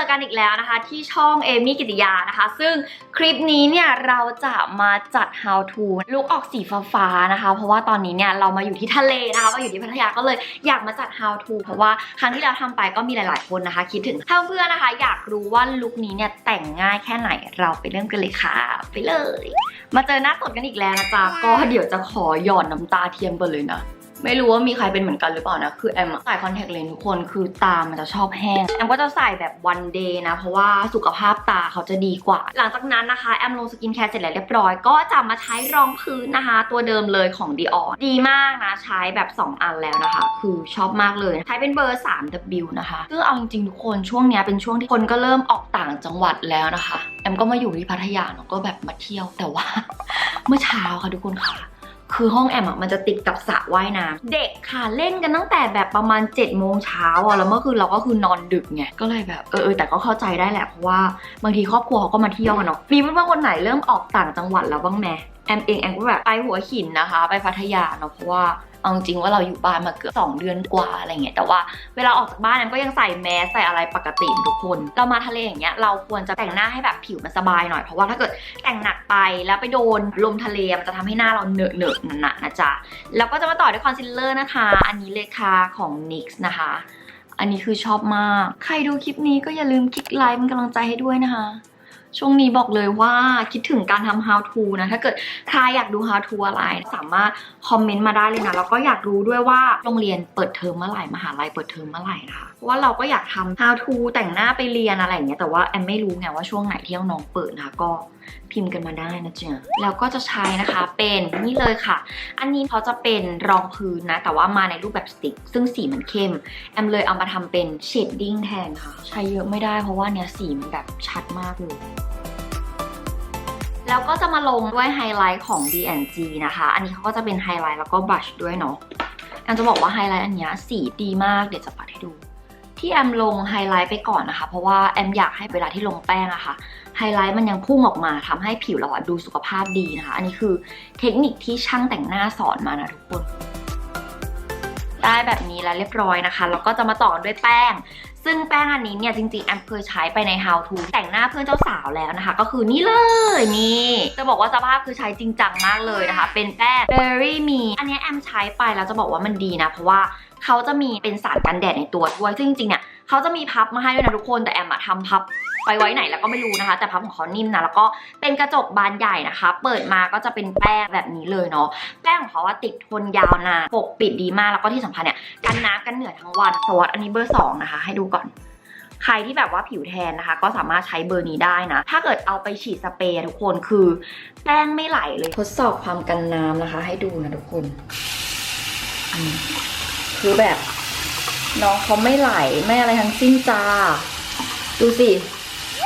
อกันอีกแล้วนะคะ ที่ช่องเอมี่กิติยานะคะ ซึ่งคลิปนี้เนี่ยเราจะมาจัด how to ลุกออกสีฟ้าๆนะคะ เพราะว่าตอนนี้เนี่ยเรามาอยู่ที่ทะเลนะคะมาอยู่ที่พัทยาก็เลยอยากมาจัด how to เพราะว่าครั้งที่เราทำไปก็มีหลาย ๆ คนนะคะ คิดถึงถ้าเพื่อนนะคะ อยากรู้ว่าลุคนี้เนี่ยแต่งง่ายแค่ไหนเราไปเริ่มกันเลยค่ะ ไปเลย มาเจอหน้าสดกันอีกแล้วนะจ๊ะก็เดี๋ยวจะขอหย่อนน้ำตาเทียมกันเลยนะ ไม่รู้ว่ามีใครเป็นเหมือนกันหรือเปล่านะ คือแอมใส่คอนแทคเลนส์ทุกคนคือตามันจะชอบแห้ง แอมก็จะใส่แบบวันเดย์นะ เพราะว่าสุขภาพตาเขาจะดีกว่า หลังจากนั้นนะคะ แอมลงสกินแคร์เสร็จแล้วเรียบร้อย ก็จะมาใช้รองพื้นนะคะ ตัวเดิมเลยของ Dior ดีมากนะ ใช้แบบ 2 อันแล้วนะคะ คือชอบมากเลย ใช้เป็นเบอร์ 3W นะคะซึ่งเอาจริงๆทุกคนช่วงนี้เป็นช่วงที่คนก็เริ่มออกต่างจังหวัดแล้วนะคะ แอมก็มาอยู่ที่พัทยาเนาะก็แบบมาเที่ยวแต่ว่า เมื่อเช้าค่ะทุกคนค่ะ คือห้องแอมอะมันจะติดกับสระว่ายน้ำเด็กค่ะเล่นกันตั้งแต่แบบประมาณ7จ็ดโมงเช้าอะแล้วเมื่อคืนเราก็คือนอนดึกไงก็เลยแบบเออแต่ก็เข้าใจได้แหละเพราะว่าบางทีครอบครัวเขาก็มาเที่ยวกันเนาะมีเพื่อนๆคนไหนเริ่มออกต่างจังหวัดแล้วบ้างไหมแอมเองแอมก็แบบไปหัวหินนะคะ ไปพัทยาเนาะเพราะว่า เอาจริงว่าเราอยู่บ้านมาเกือบสองเดือนกว่าอะไรเงี้ยแต่ว่าเวลาออกจากบ้านแอมก็ยังใส่แมสใส่อะไรปกติทุกคน เรามาทะเลอย่างเงี้ยเราควรจะแต่งหน้าให้แบบผิวมันสบายหน่อยเพราะว่าถ้าเกิดแต่งหนักไปแล้วไปโดนลมทะเลมันจะทำให้หน้าเราเหนอะเหนอะหนะนะจ๊ะแล้วก็จะมาต่อด้วยคอนซีลเลอร์นะคะ อันนี้เลยค่ะของ NYX นะคะ อันนี้คือชอบมาก ใครดูคลิปนี้ก็อย่าลืมคลิกไลค์เป็นกำลังใจให้ด้วยนะคะ ช่วงนี้บอกเลยว่าคิดถึงการทำ how to นะ ถ้าเกิดใครอยากดู how to อะไร สามารถคอมเมนต์มาได้เลยนะ แล้วก็อยากรู้ด้วยว่าโรงเรียนเปิดเทอมเมื่อไหร่มหาลัยเปิดเทอมเมื่อไหร่นะคะเพราะว่าเราก็อยากทำ how to แต่งหน้าไปเรียนอะไรอย่างเงี้ยแต่ว่าแอมไม่รู้ไงว่าช่วงไหนที่น้องเปิดนะคะก็ พิมพ์กันมาได้นะจ๊ะแล้วก็จะใช้นะคะเป็นนี่เลยค่ะ อันนี้เขาจะเป็นรองพื้นนะ แต่ว่ามาในรูปแบบสติก ซึ่งสีมันเข้ม แอมเลยเอามาทำเป็นเชดดิ้งแทนค่ะ ใช้เยอะไม่ได้เพราะว่าเนี่ยสีมันแบบชัดมากเลยแล้วก็จะมาลงด้วยไฮไลท์ของ D&G นะคะ อันนี้เขาก็จะเป็นไฮไลท์แล้วก็บลัชด้วยเนาะแอมจะบอกว่าไฮไลท์อันเนี้ยสีดีมาก เดี๋ยวจะปัดให้ดู ที่แอมลงไฮไลท์ไปก่อนนะคะ เพราะว่าแอมอยากให้เวลาที่ลงแป้งอะค่ะ ไฮไลท์มันยังพุ่งออกมาทำให้ผิวเราดูสุขภาพดีนะคะ อันนี้คือเทคนิคที่ช่างแต่งหน้าสอนมานะทุกคน ได้แบบนี้แล้วเรียบร้อยนะคะ แล้วก็จะมาต่อด้วยแป้ง ซึ่งแป้งอันนี้เนี่ยจริงๆแอมเคยใช้ไปใน how to แต่งหน้าเพื่อนเจ้าสาวแล้วนะคะ ก็คือนี่เลยนี่ จะบอกว่าสภาพคือใช้จริงจังมากเลยนะคะ เป็นแป้ง Berry Me อันนี้แอมใช้ไปแล้วจะบอกว่ามันดีนะ เพราะว่า เขาจะมีเป็นสารกันแดดในตัวด้วย ซึ่งจริงๆเนี่ยเขาจะมีพับมาให้ด้วยนะทุกคน แต่แอมอะทำพับไปไว้ไหนแล้วก็ไม่รู้นะคะ แต่พับของเขานิ่มนะแล้วก็เป็นกระจกบานใหญ่นะคะ เปิดมาก็จะเป็นแป้งแบบนี้เลยเนาะแป้งของเขาว่าติดทนยาวนานปกปิดดีมากแล้วก็ที่สำคัญเนี่ยกันน้ำกันเหนื่อยทั้งวันสวอตอันนี้เบอร์2นะคะ ให้ดูก่อนใครที่แบบว่าผิวแทนนะคะ ก็สามารถใช้เบอร์นี้ได้นะ ถ้าเกิดเอาไปฉีดสเปรย์ทุกคนคือ แป้งไม่ไหลเลย ทดสอบความกันน้ำนะคะ ให้ดูนะทุกคนอืม คือแบบน้องเขาไม่ไหลไม่อะไรทั้งสิ้นจ้า ดูสิ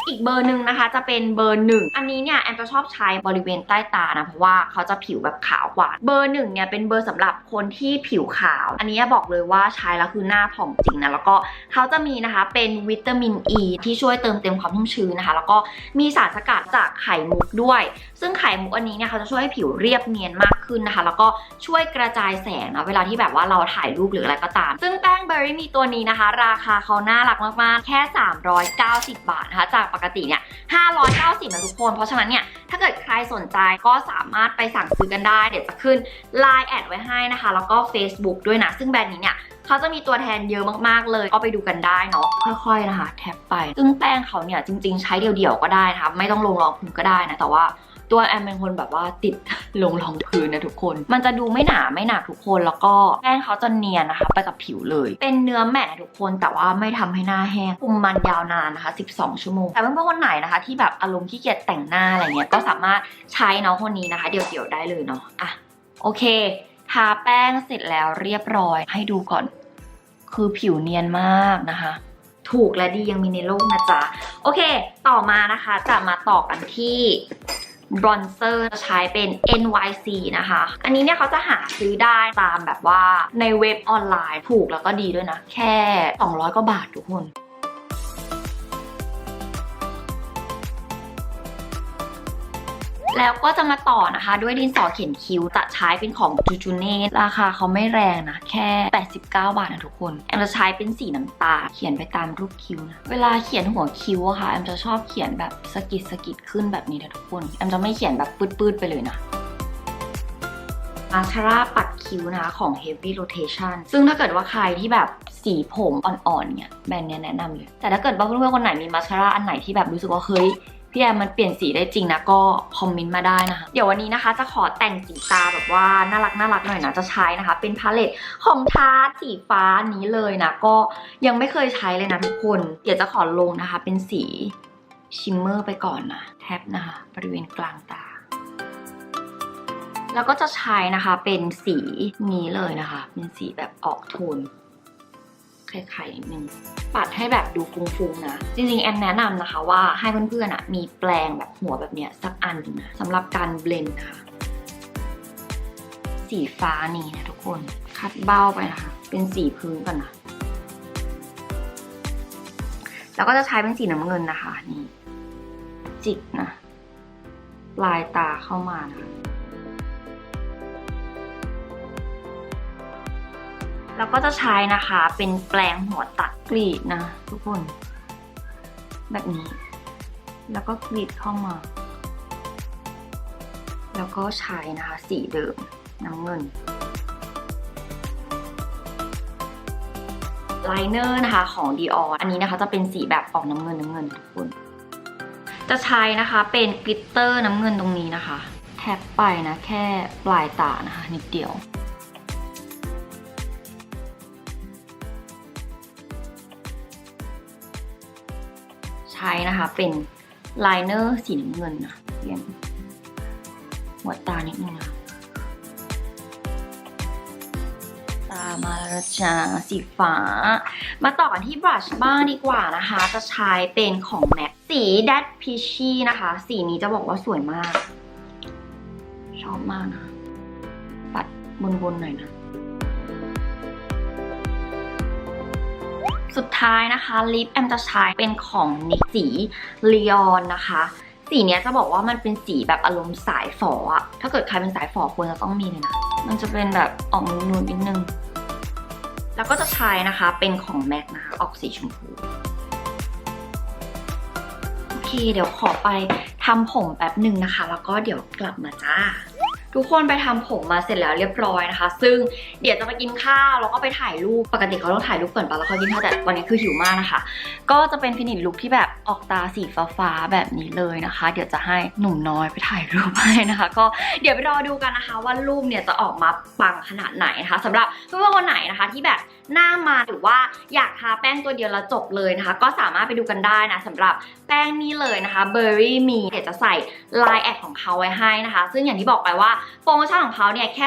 อีกเบอร์หนึ่งนะคะจะเป็นเบอร์หนึ่งอันนี้เนี่ยแอมจะชอบใช้บริเวณใต้ตานะเพราะว่าเขาจะผิวแบบขาวกว่า เบอร์หนึ่งเนี่ยเป็นเบอร์สำหรับคนที่ผิวขาว อันนี้บอกเลยว่าใช้แล้วคือหน้าผ่องจริงนะแล้วก็เขาจะมีนะคะเป็นวิตามินอ e ีที่ช่วยเติมเต็มความชุ่มชื้นนะคะ แล้วก็มีสารสกัดจากไข่มุกด้วย ซึ่งไข่มุกอันนี้เนี่ยเขาจะช่วยให้ผิวเรียบเนียนมากขึ้นนะคะ แล้วก็ช่วยกระจายแสงนะเวลาที่แบบว่าเราถ่ายรูปหรืออะไรก็ตาม ซึ่งแป้งเบอร์รี่มีตัวนี้นะคะ ราคาเขาน่ารักมากๆ แค่ 390 บาทนะคะ จากปกติเนี่ย590นะทุกคน เพราะฉะนั้นเนี่ยถ้าเกิดใครสนใจก็สามารถไปสั่งซื้อกันได้ เดี๋ยวจะขึ้น Line แอดไว้ให้นะคะ แล้วก็ Facebook ด้วยนะ ซึ่งแบรนด์นี้เนี่ยเขาจะมีตัวแทนเยอะมากๆเลย ก็ไปดูกันได้เนาะค่อยๆนะคะ แท็บไป ซึ่งแป้งเขาเนี่ยจริง ๆ ใช้เดี่ยวๆก็ได้นะคะไม่ต้องลงรองพื้นก็ได้นะแต่ว่า ตัวแอมเป็นคนแบบว่าติดลงรองพื้นนะทุกคน มันจะดูไม่หนาไม่หนักทุกคนแล้วก็แป้งเขาจะเนียนนะคะ ไปกับผิวเลย เป็นเนื้อแมททุกคนแต่ว่าไม่ทำให้หน้าแห้งคุมมันยาวนานนะคะ 12 ชั่วโมง แต่เพื่อนๆคนไหนนะคะ ที่แบบอารมณ์ขี้เกียจแต่งหน้าอะไรเงี้ยก็สามารถใช้น้องคนนี้นะคะ เดี่ยวๆได้เลยเนาะอะโอเคทาแป้งเสร็จแล้วเรียบร้อย ให้ดูก่อน คือผิวเนียนมากนะคะ ถูกและดียังมีในโลกนะจ๊ะ โอเค ต่อมานะคะ จะมาต่อกันที่ บรอนเซอร์จะใช้เป็น NYC นะคะ อันนี้เนี่ยเขาจะหาซื้อได้ตามแบบว่าในเว็บออนไลน์ถูกแล้วก็ดีด้วยนะ แค่ 200กว่าบาททุกคน แล้วก็จะมาต่อนะคะ ด้วยดินสอเขียนคิ้วจะใช้เป็นของจูจูเน่ราคาเขาไม่แรงนะ แค่ 89 บาทนะทุกคน แอมจะใช้เป็นสีน้ำตา เขียนไปตามรูปคิ้วนะ เวลาเขียนหัวคิ้วอะค่ะ แอมจะชอบเขียนแบบสะกิดสะกิดขึ้นแบบนี้นะทุกคน แอมจะไม่เขียนแบบปืดๆไปเลยนะมาสคาร่าปัดคิ้วนะคะของ Heavy Rotation ซึ่งถ้าเกิดว่าใครที่แบบสีผมอ่อนๆเนี่ยแบรนด์เนี้ยแนะนำเลย แต่ถ้าเกิดว่าเพื่อนๆคนไหนมีมาสคาร่าอันไหนที่แบบรู้สึกว่าเฮ้ย พี่แอมมันเปลี่ยนสีได้จริงนะก็คอมเมนต์มาได้นะคะ เดี๋ยววันนี้นะคะจะขอแต่งสีตาแบบว่าน่ารักน่ารักหน่อยนะจะใช้นะคะ เป็นพาเลตของทาร์สีฟ้านี้เลยนะก็ยังไม่เคยใช้เลยนะทุกคน เดี๋ยวจะขอลงนะคะ เป็นสีชิมเมอร์ไปก่อนนะแท็บนะคะบริเวณกลางตา แล้วก็จะใช้นะคะเป็นสีนี้เลยนะคะ เป็นสีแบบออกโทน ไข่ๆนิดนึงปัดให้แบบดูฟุ้งๆนะ จริงๆ แอนแนะนำนะคะว่าให้เพื่อนๆอะมีแปลงแบบหัวแบบเนี้ยสักอันนึงนะสำหรับการเบลนด์นะคะสีฟ้านี้นะทุกคนคัดเบ้าไปนะคะ เป็นสีพื้นก่อนนะแล้วก็จะใช้เป็นสีน้ำเงินนะคะนี่จิกนะ ปลายตาเข้ามานะคะ แล้วก็จะใช้นะคะเป็นแปลงหัวตัดกรีดนะ ทุกคน แบบนี้ แล้วก็กรีดเข้ามา แล้วก็ใช้นะคะสีเดิมน้ำเงินไลเนอร์นะคะของ Dior อันนี้นะคะจะเป็นสีแบบออกน้ำเงินน้ำเงินทุกคน จะใช้นะคะเป็นกลิตเตอร์น้ำเงินตรงนี้นะคะ แท็บไปนะแค่ปลายตานะคะนิดเดียว ช้นะคะเป็นไลเนอร์สีน้ำเงินนะเปลี่ยนหัวตานิดนึงนะตามาแล้วจ้าสีฟ้า มาต่อกันที่บรัชบ้างดีกว่านะคะ จะใช้เป็นของ MAC สีแดดพิชชี่นะคะ สีนี้จะบอกว่าสวยมาก ชอบมากนะ ปัดบนๆหน่อยนะ สุดท้ายนะคะลิปแอมจะใช้เป็นของนิกสีลีออนนะคะ สีเนี้ยจะบอกว่ามันเป็นสีแบบอารมณ์สายฝออะถ้าเกิดใครเป็นสายฝอควรจะต้องมีเลยนะ มันจะเป็นแบบออกนูนๆนิดนึง แล้วก็จะใช้นะคะเป็นของแม็กนะคะออกสีชมพูโอเคเดี๋ยวขอไปทำผมแป๊บหนึ่งนะคะ แล้วก็เดี๋ยวกลับมาจ้า ทุกคนไปทำผมมาเสร็จแล้วเรียบร้อยนะคะ ซึ่งเดี๋ยวจะไปกินข้าวแล้วก็ไปถ่ายรูปปกติเขาต้องถ่ายรูปก่อนปะแล้วค่อยกินข้าวแต่วันนี้คือหิวมากนะคะ ก็จะเป็นฟินิชลุคที่แบบออกตาสีฟ้าๆแบบนี้เลยนะคะ เดี๋ยวจะให้หนุ่มน้อยไปถ่ายรูปให้นะคะ ก็เดี๋ยวไปรอดูกันนะคะ ว่ารูปเนี่ยจะออกมาปังขนาดไหนนะคะสำหรับเพื่อนๆคนไหนนะคะ ที่แบบหน้ามาหรือว่าอยากทาแป้งตัวเดียวแล้วจบเลยนะคะ ก็สามารถไปดูกันได้นะสำหรับแป้งนี้เลยนะคะ Berry Me เดี๋ยวจะใส่ไลน์แอดของเขาไว้ให้นะคะ ซึ่งอย่างที่บอกไปว่าโปรโมชั่นของเขาเนี่ยแค่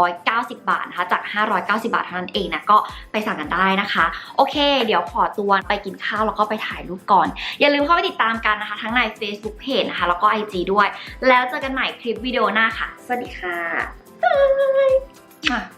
390 บาทนะคะจาก 590 บาทเท่านั้นเองนะก็ไปสั่งกันได้นะคะ โอเค เดี๋ยวขอตัวไปกินข้าวแล้วก็ไปถ่ายรูปก่อน อย่าลืมเข้าไปติดตามกันนะคะ ทั้งใน Facebook Page นะคะ แล้วก็ IG ด้วย แล้วเจอกันใหม่คลิปวิดีโอหน้าค่ะ สวัสดีค่ะบ๊ายบาย